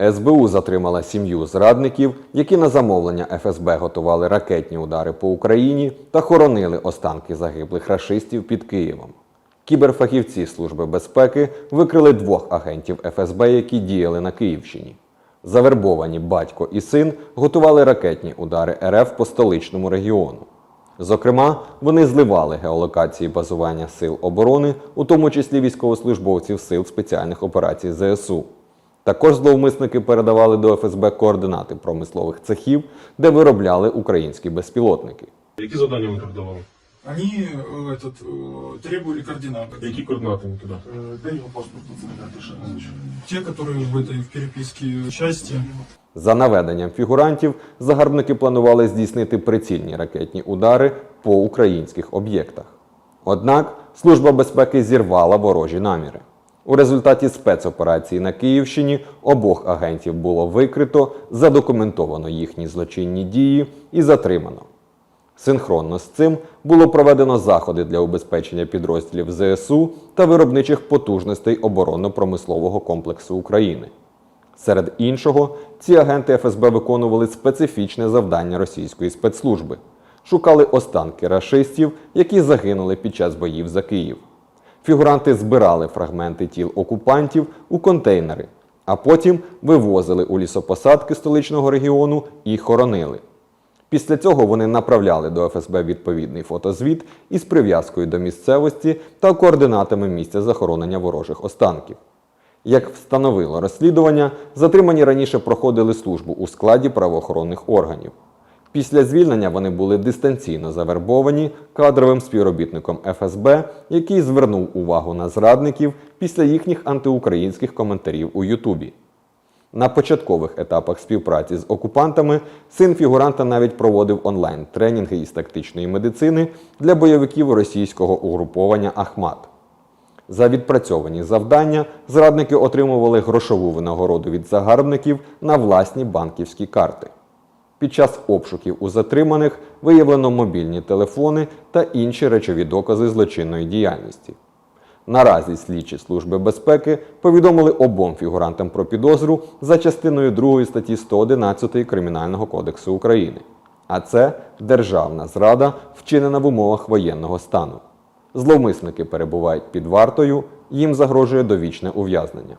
СБУ затримала сім'ю зрадників, які на замовлення ФСБ готували ракетні удари по Україні та хоронили останки загиблих рашистів під Києвом. Кіберфахівці Служби безпеки викрили двох агентів ФСБ, які діяли на Київщині. Завербовані батько і син готували ракетні удари РФ по столичному регіону. Зокрема, вони зливали геолокації базування сил оборони, у тому числі військовослужбовців сил спеціальних операцій ЗСУ. Також зловмисники передавали до ФСБ координати промислових цехів, де виробляли українські безпілотники. Які завдання ви передавали? Они э, этот, э, требовали координаты. Які координати ви туди? Э, Дай его паспорт, пацаны, Те, которые в этой в переписке части. За наведенням фігурантів, загарбники планували здійснити прицільні ракетні удари по українських об'єктах. Однак Служба безпеки зірвала ворожі наміри. У результаті спецоперації на Київщині обох агентів було викрито, задокументовано їхні злочинні дії і затримано. Синхронно з цим було проведено заходи для убезпечення підрозділів ЗСУ та виробничих потужностей оборонно-промислового комплексу України. Серед іншого, ці агенти ФСБ виконували специфічне завдання російської спецслужби. Шукали останки рашистів, які загинули під час боїв за Київ. Фігуранти збирали фрагменти тіл окупантів у контейнери, а потім вивозили у лісопосадки столичного регіону і хоронили. Після цього вони направляли до ФСБ відповідний фотозвіт із прив'язкою до місцевості та координатами місця захоронення ворожих останків. Як встановило розслідування, затримані раніше проходили службу у складі правоохоронних органів. Після звільнення вони були дистанційно завербовані кадровим співробітником ФСБ, який звернув увагу на зрадників після їхніх антиукраїнських коментарів у Ютубі. На початкових етапах співпраці з окупантами син фігуранта навіть проводив онлайн-тренінги із тактичної медицини для бойовиків російського угруповання Ахмат. За відпрацьовані завдання зрадники отримували грошову винагороду від загарбників на власні банківські карти. Під час обшуків у затриманих виявлено мобільні телефони та інші речові докази злочинної діяльності. Наразі слідчі служби безпеки повідомили обом фігурантам про підозру за частиною 2 статті 111 Кримінального кодексу України. А це державна зрада, вчинена в умовах воєнного стану. Зловмисники перебувають під вартою, їм загрожує довічне ув'язнення.